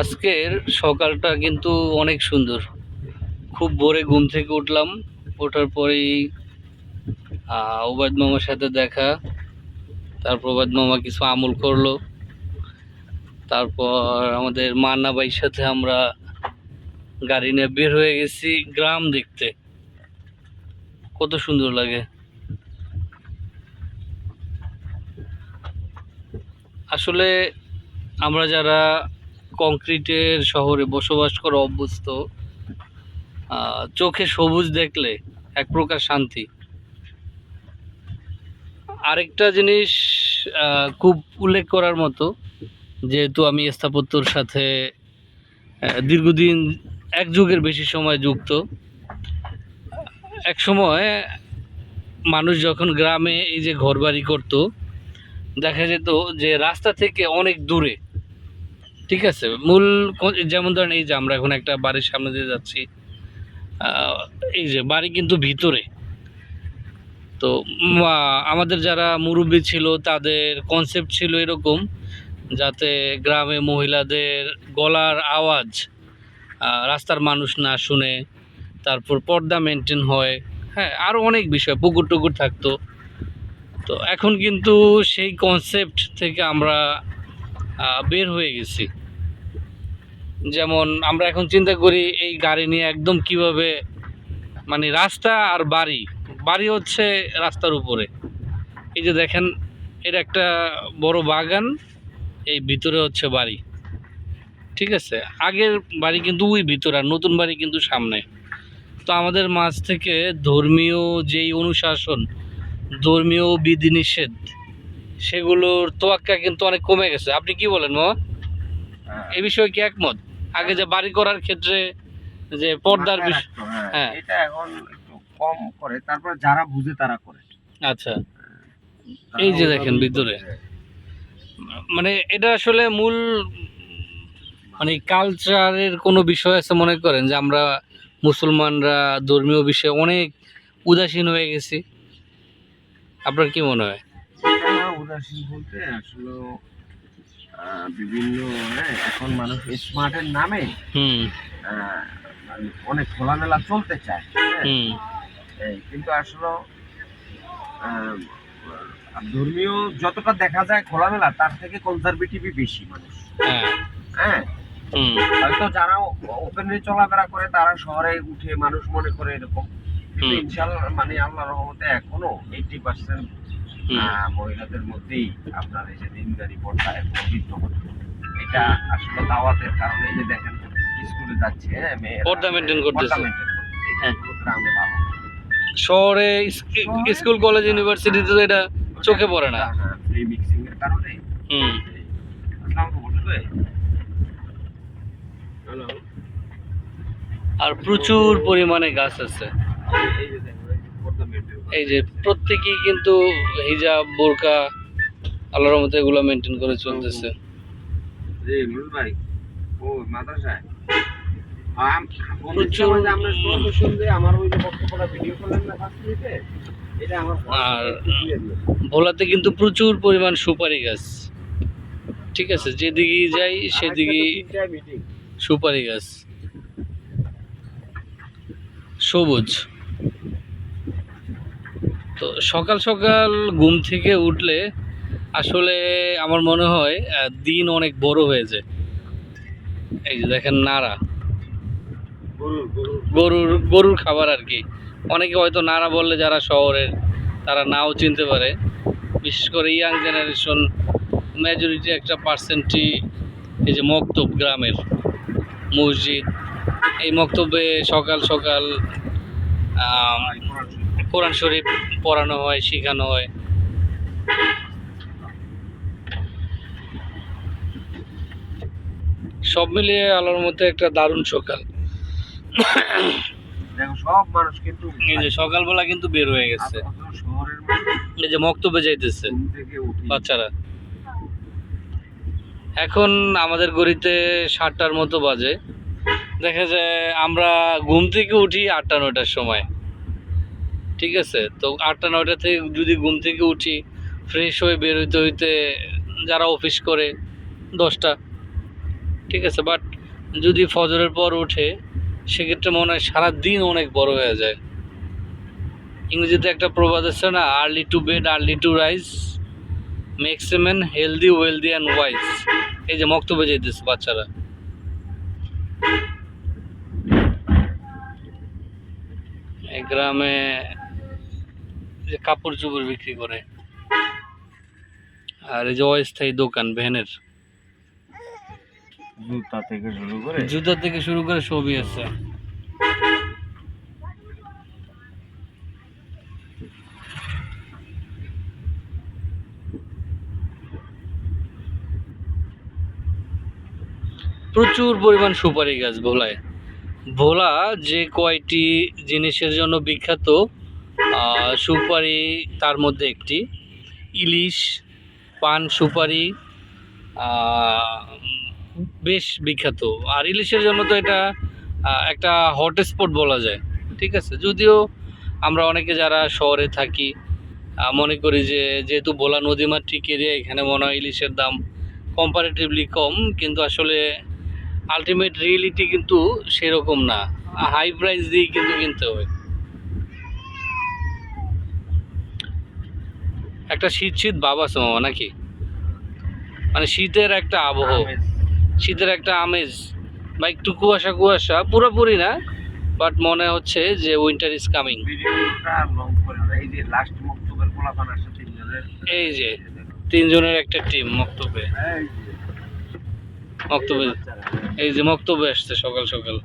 আজকের সকালটা কিন্তু অনেক সুন্দর। খুব ভোরে ঘুম থেকে উঠলাম, ওঠার পরেই ওবায়দ মামার সাথে দেখা, তারপর ওবায়দ মামা কিছু আমল করল, তারপর আমাদের মান্না ভাইয়ের সাথে আমরা গাড়ি নিয়ে বের হয়ে গেছি গ্রাম দেখতে। কত সুন্দর লাগে। আসলে আমরা যারা কংক্রিটের শহরে বসবাস করে অভ্যস্ত চোখে সবুজ দেখলে এক প্রকার শান্তি। আরেকটা জিনিস খুব উল্লেখ করার মতো, যেহেতু আমি স্থাপত্যর সাথে দীর্ঘদিন এক যুগের বেশি সময় যুক্ত, এক সময় মানুষ যখন গ্রামে এই যে ঘরবাড়ি করতো, দেখা যেত যে রাস্তা থেকে অনেক দূরে ঠিক আছে, মূল যেমন ধরেন এই যে আমরা এখন একটা বাড়ির সামনে দিয়ে যাচ্ছি এই যে বাড়ি কিন্তু ভিতরে। তো আমাদের যারা মুরব্বী ছিল, তাদের কনসেপ্ট ছিল এরকম যাতে গ্রামে মহিলাদের গলার আওয়াজ রাস্তার মানুষ না শুনে, তারপর পর্দা মেনটেন হয়। হ্যাঁ আরও অনেক বিষয়, পুকুর টুকুর থাকতো। তো এখন কিন্তু সেই কনসেপ্ট থেকে আমরা বের হয়ে গেছি। যেমন আমরা এখন চিন্তা করি এই গাড়ি নিয়ে একদম কীভাবে মানে রাস্তা আর বাড়ি বাড়ি হচ্ছে রাস্তার উপরে। এই যে দেখেন এর একটা বড় বাগান এই ভিতরে হচ্ছে বাড়ি। ঠিক আছে? আগের বাড়ি কিন্তু ওই ভিতরে আর নতুন বাড়ি কিন্তু সামনে। তো আমাদের মাঝ থেকে ধর্মীয় যেই অনুশাসন ধর্মীয় বিধিনিষেধ সেগুলোর তোয়াক্কা কিন্তু অনেক কমে গেছে। আপনি কি বলেন মামা হ্যাঁ। এই বিষয়ে কি একমত? আগে যে বাড়ি করার ক্ষেত্রে যে পর্দার বিষয় হ্যাঁ। হ্যাঁ। এটা এখন একটু কম করে তারপর যারা বুঝে তারা করে আচ্ছা এই যে দেখেন। ভিতরে। মানে এটা আসলে মূল মানে কালচারের কোনো বিষয় আছে মনে করেন যে আমরা মুসলমানরা ধর্মীয় বিষয়ে অনেক উদাসীন হয়ে গেছি আপনার কি মনে হয় উদাসীন বলতে আসলে বিভিন্ন হ্যাঁ, এখন মানুষ স্মার্টের নামে মানে অনেক খোলামেলা চলতে চায় হ্যাঁ। কিন্তু আসলে ধর্মীয় যতটা দেখা যায় খোলামেলা তার থেকে কনজারভেটিভই বেশি মানুষ। হ্যাঁ। হ্যাঁ। হয়তো যারা ওপেনলি চলাফেরা করে তারা শহরে উঠে মানুষ মনে করে এরকম। কিন্তু ইনশাল্লাহ মানে আল্লাহ রহমতে এখনও এইটি পার্সেন্ট মহিলাদের মধ্যেই আপনার এই যে দিনদারি পর্দা এখনও বিদ্যমান এটা আসলে দাওয়াতের কারণে এই যে দেখেন স্কুলে যাচ্ছে হ্যাঁ মেয়েরা পর্দা maintain করতেছে। এটা হ্যাঁ। গ্রামে ভালো। শহরে স্কুল কলেজ ইউনিভার্সিটিতে তো এটা চোখে পড়ে না। মিক্সিং এর কারণে। হুম। আর প্রচুর পরিমাণে গাছ আছে। এই যে প্রত্যেকেই কিন্তু হিজাব বোরকা আল্লাহর মতো এগুলো মেনটেন করে চলতেছে। আর- ভোলাতে কিন্তু প্রচুর পরিমাণ সুপারি গাছ। ঠিক আছে যেদিকেই যাই সেদিকেই মিটিং সুপারি গাছ। সবুজ। তো সকাল সকাল ঘুম থেকে উঠলে আসলে আমার মনে হয় দিন অনেক বড় হয়ে যায়। এই যে দেখেন নাড়া। গরু গরু গরুর গরুর খাবার আর কি। অনেকে হয়তো নাড়া বললে যারা শহরের তারা নাও চিনতে পারে। বিশেষ করে ইয়াং জেনারেশন মেজরিটি একটা পার্সেন্টই এই যে মক্তব গ্রামের মসজিদ। এই মক্তবে সকাল সকাল কোরআন শরীফ পড়ানো হয় শেখানো হয়। সব মিলিয়ে আলোর মধ্যে একটা দারুণ সকাল। সব মানুষ কিন্তু সকালবেলা কিন্তু বের হয়ে গেছে। এই যে মক্তব্যে যাইতেছে বাচ্চারা। এখন আমাদের গড়িতে সাতটার মতো বাজে। দেখা যায় আমরা ঘুম থেকে উঠি আটটা নটার সময়। ঠিক আছে? তো আটটা, নয়টা থেকে যদি ঘুম থেকে উঠি ফ্রেশ হয়ে বের হইতে হইতে যারা অফিস করে, দশটা, ঠিক আছে? বাট যদি ফজরের পর ওঠে, সেক্ষেত্রে মনে হয় সারাদিন অনেক বড় হয়ে যায়। ইংরেজিতে একটা প্রবাদ আছে না early to bed early to rise makes a man healthy wealthy and wise এই যে মক্তবে যেতেছে বাচ্চারা। গ্রামে যে কাপড় চোপড় বিক্রি করে। আর এই যে অস্থায়ী দোকান ভ্যানের। জুতা থেকে শুরু করে জুতা থেকে শুরু করে সবই আছে। প্রচুর পরিমাণ সুপারি গাছ ভোলায়। ভোলা যে কয়টি জিনিসের জন্য বিখ্যাত সুপারি তার মধ্যে একটি। ইলিশ, পান সুপারি বেশ বিখ্যাত। আর ইলিশের জন্য তো এটা একটা হটস্পট বলা যায়। ঠিক আছে? যদিও আমরা অনেকে যারা শহরে থাকি মনে করি যে, যেহেতু বোলা ভোলা নদীমাতৃক এরিয়া এখানে মনে হয় ইলিশের দাম কম্পারেটিভলি কম, কিন্তু আসলে আলটিমেট রিয়েলিটি কিন্তু সেরকম না। হাই প্রাইস দিয়ে কিন্তু কিনতে হবে। একটা শীত শীত বাবা মামা নাকি? মানে শীতের একটা আবহ শীতের একটা আমেজ। বা একটু কুয়াশা কুয়াশা পুরোপুরি না বাট মনে হচ্ছে যে উইন্টার ইজ কামিং। এই যে তিনজনের একটা টিম মক্তব্যে এই যে, মক্তবে। এই যে মক্তবে আসছে সকাল সকাল।